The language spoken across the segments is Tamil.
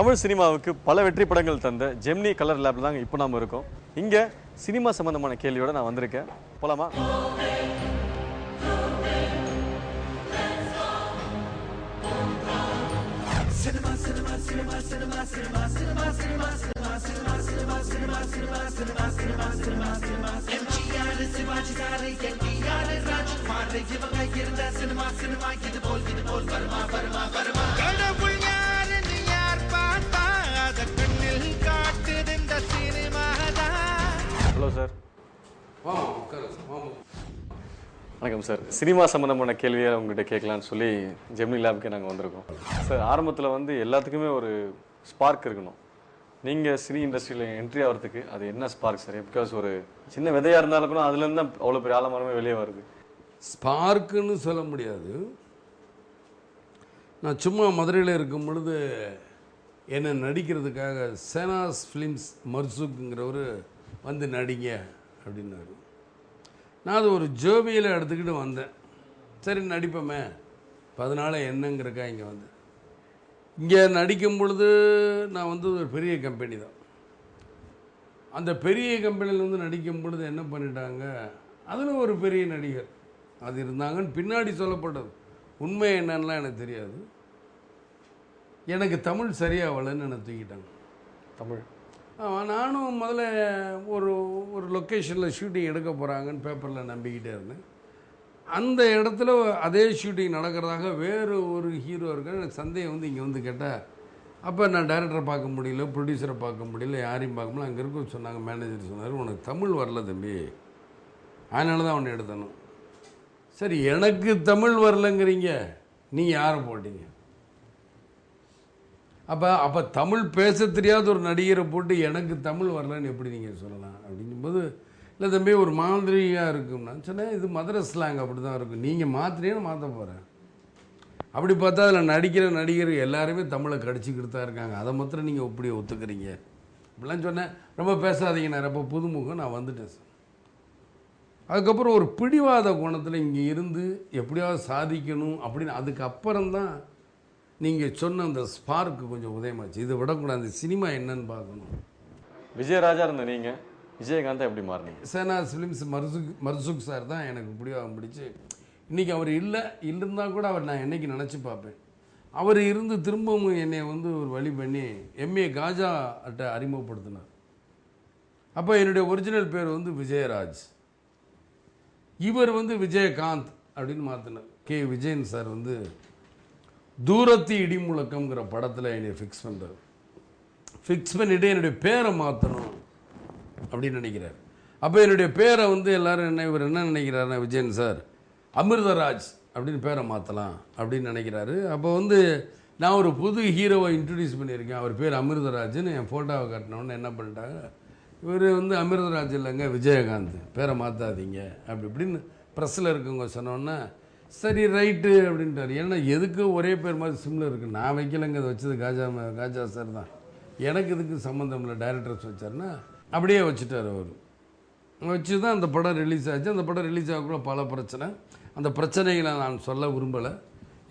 தமிழ் சினிமாவுக்கு பல வெற்றி படங்கள் தந்த ஜெம்னி கலர் லேப்ல தாங்க இப்போ நாம இருக்கோம். இங்க சினிமா சம்பந்தமான கேள்வியோட நான் வந்திருக்கேன். போலாமா? கடவுள் ஹலோ சார். வணக்கம் சார். சினிமா சம்பந்தமான கேள்வியை உங்ககிட்ட கேட்கலான்னு சொல்லி ஜெமினி லேபுக்கு நாங்கள் வந்திருக்கோம். சார் ஆரம்பத்தில் வந்து எல்லாத்துக்குமே ஒரு ஸ்பார்க் இருக்கணும். நீங்கள் சினி இண்டஸ்ட்ரியில் என்ட்ரி ஆகிறதுக்கு அது என்ன ஸ்பார்க் சார்? பிகாஸ் ஒரு சின்ன விதையாக இருந்தாலும் கூட அதுலேருந்து தான் அவ்வளோ பெரிய ஆலமரமே வெளியே வருது. ஸ்பார்க்குன்னு சொல்ல முடியாது. நான் சும்மா மதுரையில் இருக்கும் பொழுது என்னை நடிக்கிறதுக்காக சேனாஸ் ஃபிலிம்ஸ் மர்சுக்குங்கிறவர் வந்து நடிங்க அப்படின்னாரு. நான் அது ஒரு ஜோபியில் எடுத்துக்கிட்டு வந்தேன். சரி நடிப்போமே. பதினால என்னங்கிறக்கா இங்கே வந்தேன் இங்கே நடிக்கும் பொழுது நான் வந்து ஒரு பெரிய கம்பெனி தான். அந்த பெரிய கம்பெனியில் வந்து நடிக்கும் பொழுது என்ன பண்ணிட்டாங்க? அதில் ஒரு பெரிய நடிகர். அது இருந்தாங்கன்னு பின்னாடி சொல்லப்பட்டது. உண்மை என்னன்னுலாம் எனக்கு தெரியாது. எனக்கு தமிழ் சரியாக வரலன்னு என்னை தூக்கிட்டாங்க. தமிழ். நானும் முதல்ல ஒரு ஒரு லொக்கேஷனில் ஷூட்டிங் எடுக்க போகிறாங்கன்னு பேப்பரில் நம்பிக்கிட்டே இருந்தேன். அந்த இடத்துல அதே ஷூட்டிங் நடக்கிறதாக வேறு ஒரு ஹீரோ இருக்க எனக்கு சந்தேகம் வந்து இங்கே வந்து கேட்டால் அப்போ நான் டைரக்டரை பார்க்க முடியல ப்ரொடியூசரை பார்க்க முடியல யாரையும் பார்க்க முடியல. அங்கே இருக்க சொன்னாங்க மேனேஜர் சொன்னார் உனக்கு தமிழ் வரல தம்பி. அதனால தான் உன்னை எடுத்தணும் சரி எனக்கு தமிழ் வரலங்கிறீங்க. நீங்கள் யாரை போட்டீங்க? அப்போ அப்போ தமிழ் பேச தெரியாத ஒரு நடிகரை போட்டு எனக்கு தமிழ் வரலன்னு எப்படி நீங்கள் சொல்லலாம்? அப்படிங்கும்போது இல்லை தம்பி ஒரு மாதிரியாக இருக்கும். நான் சொன்னேன் இது மதுரை ஸ்லாங் அப்படி தான் இருக்கும் நீங்கள் மாத்திரேன்னு மாற்ற போகிறேன் அப்படி பார்த்தா அதில் நடிக்கிற நடிகர் எல்லாருமே தமிழை கடிச்சிக்கிட்டு தான் இருக்காங்க. அதை மாத்திரம் நீங்கள் இப்படி ஒத்துக்கிறீங்க. இப்படிலாம் சொன்னேன். ரொம்ப பேசாதீங்க நான் ரொம்ப புதுமுகம் நான் வந்துட்டேன் சார். அதுக்கப்புறம் ஒரு பிடிவாத கோணத்தில் இங்கே இருந்து எப்படியாவது சாதிக்கணும் அப்படின்னு அதுக்கப்புறம் தான் நீங்கள் சொன்ன அந்த ஸ்பார்க்கு கொஞ்சம் உதயமாச்சு. இதை விடக்கூடாது. இந்த சினிமா என்னன்னு பார்க்கணும். விஜயராஜா இருந்த நீங்கள் விஜயகாந்தா எப்படி மாறினீங்க? சேனா ஃபிலிம்ஸ் மர்சுக் மர்சுக் சார் தான் எனக்கு பிடிவாகம் பிடிச்சு. இன்றைக்கி அவர் இல்லை இல்லைன்னா கூட அவர் நான் என்னைக்கு நினச்சி பார்ப்பேன். அவர் இருந்து திரும்பவும் என்னை வந்து ஒரு வழி பண்ணி எம்ஏ காஜா அட்ட அறிமுகப்படுத்தினார். அப்போ என்னுடைய ஒரிஜினல் பேர் வந்து விஜயராஜ். இவர் வந்து விஜயகாந்த் அப்படின்னு மாற்றினார் கே. விஜயன் சார் வந்து தூரத்து இடி முழக்கம்ங்கிற படத்தில் என்னை ஃபிக்ஸ் பண்ணுறார் ஃபிக்ஸ் பண்ணிவிட்டு என்னுடைய பேரை மாற்றணும் அப்படின்னு நினைக்கிறார். அப்போ என்னுடைய பேரை வந்து எல்லாரும் என்ன இவர் என்ன நினைக்கிறாருன்னா விஜயன் சார் அமிர்தராஜ் அப்படின்னு பேரை மாற்றலாம் அப்படின்னு நினைக்கிறாரு. அப்போ வந்து நான் ஒரு புது ஹீரோவை இன்ட்ரடியூஸ் பண்ணியிருக்கேன். அவர் பேர் அமிர்தராஜ்னு என் ஃபோட்டோவை காட்டினோன்னு என்ன பண்ணிட்டாங்க? இவர் வந்து அமிர்தராஜ் இல்லைங்க விஜயகாந்த் பேரை மாற்றாதீங்க அப்படி இப்படின்னு ப்ரெஸ்ஸில் இருக்கவங்க சொன்னோன்னே சரி ரைட்டு அப்படின்ட்டார். ஏன்னா எதுக்கு ஒரே பேர் மாதிரி சிம்லர் இருக்குது நான் வைக்கலைங்க அதை வச்சது காஜா காஜா சார் தான். எனக்கு இதுக்கு சம்மந்தம் இல்லை டைரக்டர்ஸ் வச்சாருன்னா அப்படியே வச்சுட்டார் அவர். வச்சு தான் அந்த படம் ரிலீஸ் ஆச்சு. அந்த படம் ரிலீஸ் ஆகக்குள்ள பல பிரச்சனை. அந்த பிரச்சனைகளை நான் சொல்ல விரும்பலை.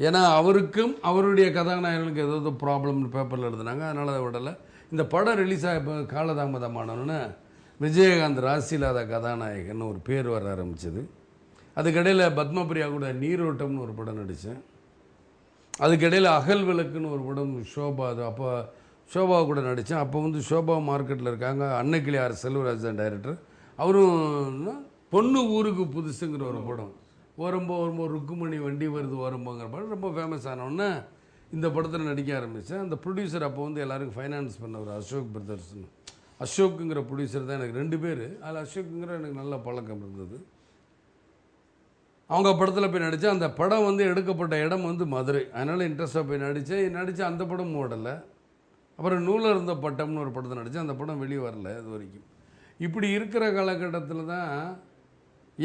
ஏன்னா அவருக்கும் அவருடைய கதாநாயகனுக்கு ஏதாவது ப்ராப்ளம்னு பேப்பரில் எழுதுனாங்க. அதனால் அதை விடலை. இந்த படம் ரிலீஸ் ஆக இப்போ காலதாமதமானோன்னு விஜயகாந்த் ராசிலாத கதாநாயகன் ஒரு பேர் வர ஆரம்பிச்சது. அதுக்கிடையில் பத்மபிரியா கூட நீரோட்டம்னு ஒரு படம் நடித்தேன் அதுக்கிடையில் அகல் விளக்குன்னு ஒரு படம் ஷோபா அது. அப்போ ஷோபா கூட நடித்தேன் அப்போ வந்து ஷோபா மார்க்கெட்டில் இருக்காங்க. அன்னைக்கிளியார் செல்வராஜ் தான் டைரக்டர் அவரும் பொண்ணு ஊருக்கு புதுசுங்கிற ஒரு படம். ஓரம்போ ஓரம்போ ருக்குமணி வண்டி வருது ஓரம்போங்கிற படம். ரொம்ப ஃபேமஸ் ஆனவுடனே இந்த படத்தில் நடிக்க ஆரம்பித்தேன் அந்த ப்ரொடியூசர் அப்போ வந்து எல்லாருக்கும் ஃபைனான்ஸ் பண்ணவர் அசோக் பிரதர்ஸ்னு. அசோக்குங்கிற ப்ரொடியூசர் தான் எனக்கு ரெண்டு பேர். அதில் அசோக்குங்கிற எனக்கு நல்ல பழக்கம் இருந்தது. அவங்க படத்தில் போய் நடித்தேன் அந்த படம் வந்து எடுக்கப்பட்ட இடம் வந்து மதுரை. அதனால் இன்ட்ரெஸ்ட்டாக போய் நடித்தேன் நடித்த அந்த படம் ஓடலை. அப்புறம் நூலில் இருந்த பட்டம்னு ஒரு படத்தை நடித்தேன் அந்த படம் வெளியே வரல இது வரைக்கும். இப்படி இருக்கிற காலகட்டத்தில் தான்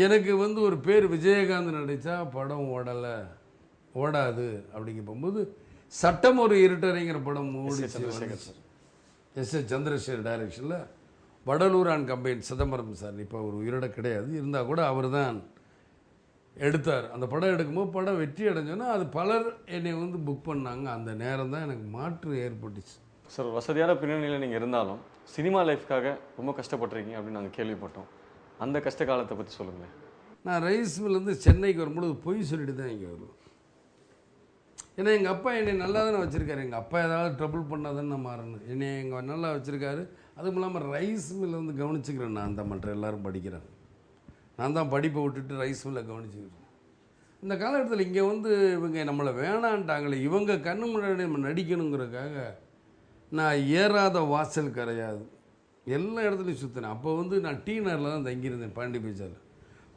எனக்கு வந்து ஒரு பேர் விஜயகாந்த் நடித்தா படம் ஓடலை ஓடாது அப்படிங்க போகும்போது சட்டம் ஒரு இருட்டறைங்கிற படம் ஓடிச்சு எஸ் ஏ சந்திரசேகர் டைரக்ஷனில் Vadalur and combine Chidambaram sir. இப்போ அவர் உயிரோட கிடையாது. இருந்தால் கூட அவர் தான் எடுத்தார். அந்த படம் எடுக்கும்போது படம் வெற்றி அடைஞ்சோன்னா அது பலர் என்னை வந்து புக் பண்ணாங்க. அந்த நேரம் தான் எனக்கு மாற்று ஏற்பட்டுச்சு. சார் வசதியான பின்னணியில் நீங்கள் இருந்தாலும் சினிமா லைஃப்க்காக ரொம்ப கஷ்டப்பட்டிருக்கீங்க அப்படின்னு நாங்கள் கேள்விப்பட்டோம். அந்த கஷ்ட காலத்தை பற்றி சொல்லுங்களேன். நான் ரைஸ் மில்லேருந்து சென்னைக்கு வரும்பொழுது பொய் சொல்லிட்டு தான் இங்கே வருவேன். ஏன்னா எங்கள் அப்பா என்னை நல்லா தானே வச்சுருக்காரு. எங்கள் அப்பா ஏதாவது ட்ரபிள் பண்ணாதானே நான் மாறணும். என்னை எங்கள் நல்லா வச்சுருக்காரு. அதுவும் இல்லாமல் ரைஸ் மில்லை வந்து கவனிச்சுக்கிறேன் நான் தான் மற்ற எல்லாரும் படிக்கிறேன். நான் தான் படிப்பை விட்டுட்டு ரைஸ் மில்லை கவனிச்சுக்கிறேன் இந்த காலகட்டத்தில் இங்கே வந்து இவங்க நம்மளை வேணான்ட்டாங்களே இவங்க கண்ணு முன்னாடி நம்ம நடிக்கணுங்கிறதுக்காக நான் ஏறாத வாசல் கரையாது. எல்லா இடத்துலையும் சுற்றினேன் அப்போ வந்து நான் டீ நகரில் தான் தங்கியிருந்தேன் பாண்டி பஜாரில்.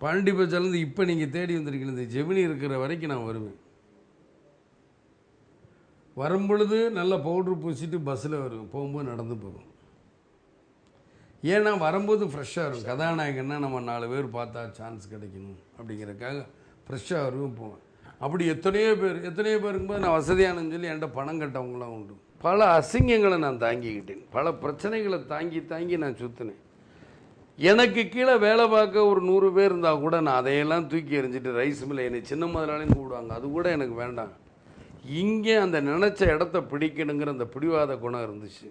பாண்டி பஜார்லேருந்து இப்போ நீங்கள் தேடி வந்திருக்கீங்க. இந்த ஜெமினி இருக்கிற வரைக்கும் நான் வருவேன். வரும்பொழுது நல்ல பவுட்ரு பூசிட்டு பஸ்ஸில் வருவேன். போகும்போது நடந்து போகும் ஏன்னா வரும்போது ஃப்ரெஷ்ஷாக இருக்கும் கதாநாயகன்னா நம்ம நாலு பேர் பார்த்தா சான்ஸ் கிடைக்கணும் அப்படிங்கிறதுக்காக ஃப்ரெஷ்ஷாக வருவேன் போவேன். அப்படி எத்தனையோ பேர் எத்தனையோ பேருக்கும்போது நான் வசதியானு சொல்லி என்கிட்ட பணம் கட்டவங்களாம் உண்டு. பல அசிங்கங்களை நான் தாங்கிக்கிட்டேன். பல பிரச்சனைகளை தாங்கி தாங்கி நான் சுற்றினேன் எனக்கு கீழே வேலை பார்க்க ஒரு நூறு பேர் இருந்தால் கூட நான் அதையெல்லாம் தூக்கி எறிஞ்சிட்டு ரைஸ் மில்லை என்னை சின்ன முதலாளின்னு கூப்பிடுவாங்க. அது கூட எனக்கு வேண்டாம். இங்கே அந்த நினச்ச இடத்த பிடிக்கணுங்கிற அந்த பிடிவாத குணம் இருந்துச்சு.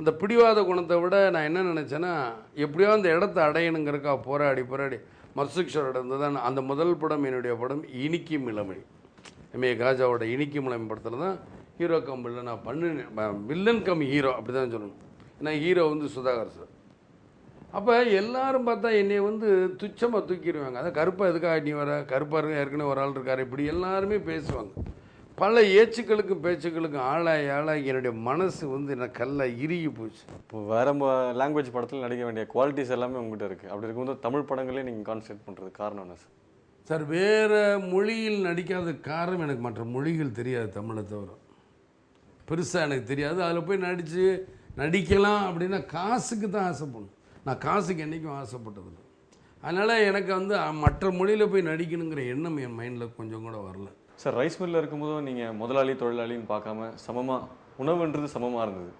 அந்த பிடிவாத குணத்தை விட நான் என்ன நினச்சேன்னா எப்படியோ அந்த இடத்த அடையணுங்கிறக்கா போராடி போராடி மர்சுக்ஷரோட இருந்து தான் அந்த முதல் படம் என்னுடைய படம் இனிக்கும் இளமொழி எம்ஏ காஜாவோட இனிக்கும் இளமை படத்தில் தான் ஹீரோ கம் வில்லன் நான் பண்ணினேன். வில்லன் கம் ஹீரோ அப்படி தான் சொல்லணும். ஏன்னா ஹீரோ வந்து சுதாகர் சார் அப்போ எல்லாரும் பார்த்தா என்னை வந்து துச்சமாக தூக்கிடுவாங்க. அதான் கருப்பாக எதுக்காக நீ வர? கருப்பாக இருக்க? ஏற்கனவே ஒரு ஆள் இருக்கார். இப்படி எல்லாருமே பேசுவாங்க. பல ஏச்சுக்களுக்கும் பேச்சுக்களுக்கும் ஆளாகி ஆளாகி என்னுடைய மனசு வந்து என்ன கல்ல இறுகி போச்சு. இப்போ வேற லாங்குவேஜ் படத்தில் நடிக்க வேண்டிய குவாலிட்டிஸ் எல்லாமே உங்ககிட்ட இருக்குது அப்படி இருக்கும்போது தமிழ் படங்களே நீங்கள் கான்சென்ட்ரேட் பண்ணுறது காரணம் என்ன சார்? சார் வேறு மொழியில் நடிக்காத காரணம் எனக்கு மற்ற மொழிகள் தெரியாது தமிழை தவிர. பெருசாக எனக்கு தெரியாது. அதில் போய் நடித்து நடிக்கலாம் அப்படின்னா காசுக்கு தான் ஆசைப்படணும். நான் காசுக்கு என்றைக்கும் ஆசைப்பட்டதில்லை. அதனால் எனக்கு வந்து மற்ற மொழியில் போய் நடிக்கணுங்கிற எண்ணம் என் மைண்டில் கொஞ்சம் கூட வரல. சார் ரைஸ் மில்லில் இருக்கும்போதும் நீங்கள் முதலாளி தொழிலாளின்னு பார்க்காம சமமாக உணவுன்றது சமமாக இருந்தது.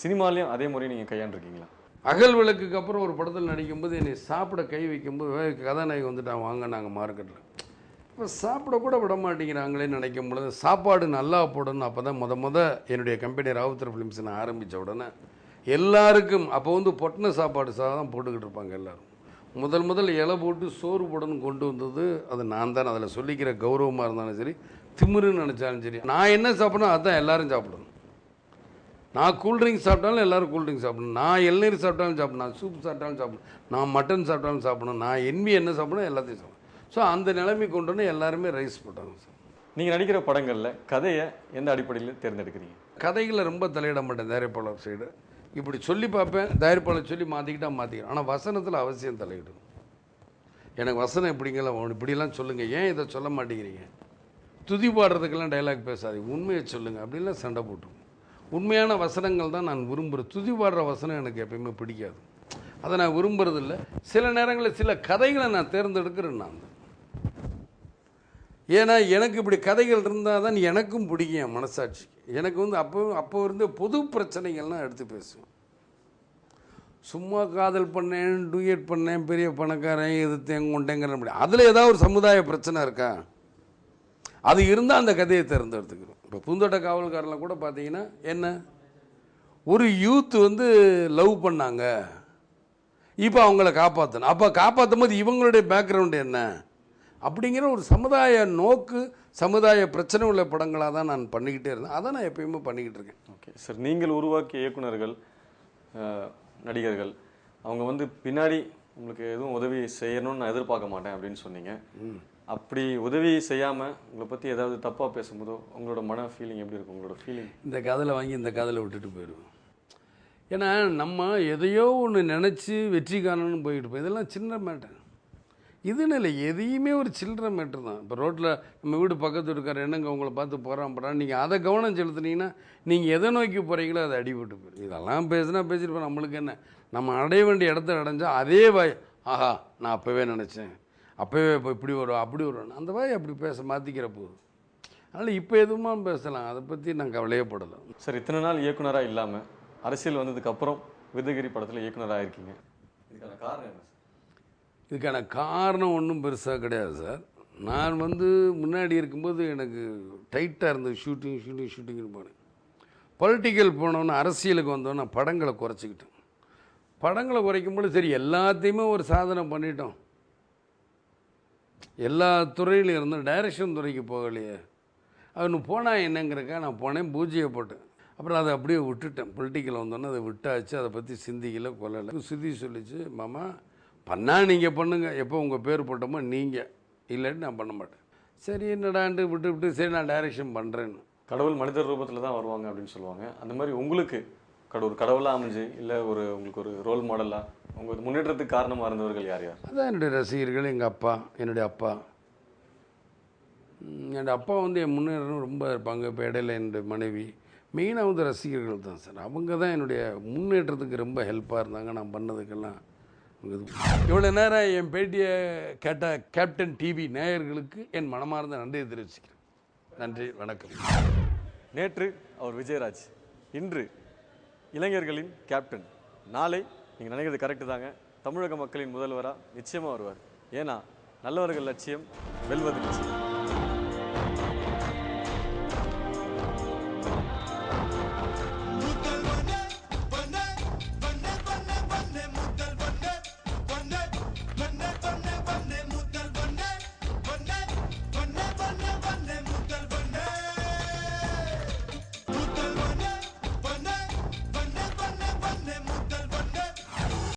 சினிமாலையும் அதே முறையை நீங்கள் கையாண்டுருக்கீங்களா? அகல் விளக்குக்கு அப்புறம் ஒரு படத்தில் நடிக்கும்போது என்னை சாப்பிட கை வைக்கும்போது கதாநாயகி வந்துட்டான் வாங்க நாங்கள் மார்க்கெட்டில் இப்போ சாப்பிட கூட விட மாட்டேங்கிறாங்களே நினைக்கும் பொழுது சாப்பாடு நல்லா போடணும். அப்போ தான் முத முத என்னுடைய கம்பெனி ராவுத்தர் ஃபிலிம்ஸ் நான் ஆரம்பித்த உடனே எல்லாருக்கும் அப்போ வந்து பொட்டின சாப்பாடு சாதம் போட்டுக்கிட்டு இருப்பாங்க எல்லோரும். முதல் முதல் இலை போட்டு சோறு போடணும் கொண்டு வந்தது அது நான் தான் அதில் சொல்லிக்கிற கௌரவமாக இருந்தாலும் சரி திமிருன்னு நினச்சாலும் சரி. நான் என்ன சாப்பிடணும் அதுதான் எல்லாரும் சாப்பிடணும். நான் கூல்ட்ரிங்க் சாப்பிட்டாலும் எல்லாரும் கூல்ட்ரிங்க் சாப்பிடணும். நான் இளநீர் சாப்பிட்டாலும் சாப்பிடணும். நான் சூப் சாப்பிட்டாலும் சாப்பிடணும். நான் மட்டன் சாப்பிட்டாலும் சாப்பிடணும். நான் என்வி என்ன சாப்பிடணும் எல்லாத்தையும் சாப்பிடணும். ஸோ அந்த நிலைமை கொண்டு வந்து எல்லாருமே ரைஸ் போட்டாங்க சார். நீங்கள் நடிக்கிற படங்களில் கதையை எந்த அடிப்படையில் தேர்ந்தெடுக்கிறீங்க? கதைகளை ரொம்ப தலையிட மாட்டேன் தயாரிப்பாளர் சைடு இப்படி சொல்லி பார்ப்பேன் தயாரிப்பாளர் சொல்லி மாற்றிக்கிட்டா மாற்றிக்கிறேன் ஆனால் வசனத்தில் அவசியம் தலையிடணும் எனக்கு வசனம் எப்படிங்கலாம் வேணும் இப்படிலாம் சொல்லுங்கள் ஏன் இதை சொல்ல மாட்டேங்கிறீங்க? துதி பாடுறதுக்கெல்லாம் டைலாக் பேசாதீங்க. உண்மையை சொல்லுங்கள் அப்படின்லாம் சண்டை போட்டுருவோம் உண்மையான வசனங்கள் தான் நான் விரும்புகிறேன் துதி பாடுற வசனம் எனக்கு எப்பயுமே பிடிக்காது. அதை நான் விரும்புகிறதில்ல சில நேரங்களில் சில கதைகளை நான் தேர்ந்தெடுக்கிறேன் நான். ஏன்னா எனக்கு இப்படி கதைகள் இருந்தால் தான் எனக்கும் பிடிக்கும் என் மனசாட்சிக்கு. எனக்கு வந்து அப்போ அப்போ இருந்து பொது பிரச்சனைகள்லாம் எடுத்து பேசுவேன். சும்மா காதல் பண்ணேன் டூயட் பண்ணேன் பெரிய பணக்காரன் எதிர்த்தேன் கொண்டேங்கிற முடியும் அதில் ஏதாவது ஒரு சமுதாய பிரச்சனை இருக்கா? அது இருந்தால் அந்த கதையை தேர்ந்தெடுத்துக்கிறோம். இப்போ பூந்தோட்ட காவல்காரில் கூட பார்த்தீங்கன்னா என்ன? ஒரு யூத் வந்து லவ் பண்ணாங்க. இப்போ அவங்கள காப்பாற்றணும் அப்போ காப்பாற்றும் போது இவங்களுடைய பேக்ரவுண்டு என்ன? அப்படிங்கிற ஒரு சமுதாய நோக்கு சமுதாய பிரச்சனை உள்ள படங்களாக தான் நான் பண்ணிக்கிட்டே இருந்தேன். அதை நான் எப்பயுமே பண்ணிக்கிட்டு இருக்கேன். ஓகே சார் நீங்கள் உருவாக்கிய இயக்குனர்கள் நடிகர்கள். அவங்க வந்து பின்னாடி உங்களுக்கு எதுவும் உதவி செய்யணும்னு நான் எதிர்பார்க்க மாட்டேன் அப்படின்னு சொன்னீங்க. அப்படி உதவி செய்யாமல் உங்களை பற்றி ஏதாவது தப்பாக பேசும்போதோ உங்களோட மன ஃபீலிங் எப்படி இருக்கும்? உங்களோட ஃபீலிங் இந்த காதலை வாங்கி இந்த காதலை விட்டுட்டு போயிடுவோம் ஏன்னா நம்ம எதையோ ஒன்று நினச்சி வெற்றி காணணும்னு போயிட்டு இருப்போம் இதெல்லாம் சின்ன மேட்டர் இதுன்னு இல்லை எதையுமே ஒரு சில்லற மேட்ரு தான். இப்போ ரோட்டில் நம்ம வீடு பக்கத்து இருக்கார் என்னங்க உங்களை பார்த்து போகிறான் போகிறான் நீங்கள் அதை கவனம் செலுத்துனீங்கன்னா நீங்கள் எதை நோக்கி போகிறீங்களோ அது அடிபட்டு போயிடும் இதெல்லாம் பேசுனா பேசியிருப்போம் நம்மளுக்கு என்ன? நம்ம அடைய வேண்டிய இடத்த அடைஞ்சால் அதே வாய் ஆஹா நான் அப்போவே நினச்சேன். அப்போவே இப்போ இப்படி வரும் அப்படி வரும் அந்த வாய் அப்படி பேச மாற்றிக்கிற போதும் அதனால் இப்போ எதுவுமா பேசலாம்? அதை பற்றி நான் கவலையப்படலை சார் இத்தனை நாள் இயக்குனராக இல்லாமல் அரசியல் வந்ததுக்கப்புறம் விதகிரி படத்தில் இயக்குனராக இருக்கீங்க இதுக்கான காரணம் என்ன இதுக்கான காரணம் ஒன்றும் பெருசாக கிடையாது சார். நான் வந்து முன்னாடி இருக்கும்போது எனக்கு டைட்டாக இருந்தது ஷூட்டிங் ஷூட்டிங் ஷூட்டிங்னு போனேன். பொலிட்டிக்கல் போனோன்னு அரசியலுக்கு வந்தோன்னா படங்களை குறைச்சிக்கிட்டேன். படங்களை குறைக்கும்போது சரி எல்லாத்தையுமே ஒரு சாதனை பண்ணிட்டோம். எல்லா துறையிலும் இருந்தும் டைரக்ஷன் துறைக்கு போகலையே. அவனு போனால் என்னங்கிறக்கா நான் போனேன் பூஜையை போட்டேன். அப்புறம் அதை அப்படியே விட்டுட்டேன். பொலிட்டிக்கல் வந்தோன்னே அதை விட்டாச்சு அதை பற்றி சிந்திக்கல கொல்லலை. சுதி சொல்லிச்சு மாமா பண்ணா நீங்கள் பண்ணுங்க. எப்போ உங்கள் பேர் போட்டோமோ நீங்கள். இல்லாட்டி நான் பண்ண மாட்டேன். சரி என்னடான்ட்டு விட்டு விட்டு சரி நான் டைரக்ஷன் பண்ணுறேன்னு கடவுள் மனிதர் ரூபத்தில் தான் வருவாங்க அப்படின்னு சொல்லுவாங்க. அந்த மாதிரி உங்களுக்கு கட ஒரு கடவுளாக அமைஞ்சு இல்லை ஒரு உங்களுக்கு ஒரு ரோல் மாடலாக உங்கள் முன்னேற்றத்துக்கு காரணமாக இருந்தவர்கள் யார் யார்? அதான் என்னுடைய ரசிகர்கள் எங்கள் அப்பா என்னுடைய அப்பா. ம், என்னோட அப்பா வந்து என் முன்னேறம் ரொம்ப இருப்பாங்க. இப்போ இடையில என்னுடைய மனைவி. மெயினாக வந்து ரசிகர்கள் தான் சார். அவங்க தான் என்னுடைய முன்னேற்றத்துக்கு ரொம்ப ஹெல்ப்பாக இருந்தாங்க. நான் பண்ணதுக்கெல்லாம் இவ்வளோ நேரம் என் பேட்டியை கேட்ட கேப்டன் டிவி நேயர்களுக்கு என் மனமார்ந்த நன்றியை தெரிவிச்சுக்கிறேன். நன்றி வணக்கம். நேற்று அவர் விஜயராஜ் இன்று இளைஞர்களின் கேப்டன் நாளை நீங்கள் நினைக்கிறது கரெக்டு தாங்க. தமிழக மக்களின் முதல்வராக நிச்சயமாக வருவார். ஏன்னா நல்லவர்கள் லட்சியம் வெல்வது நிச்சயம்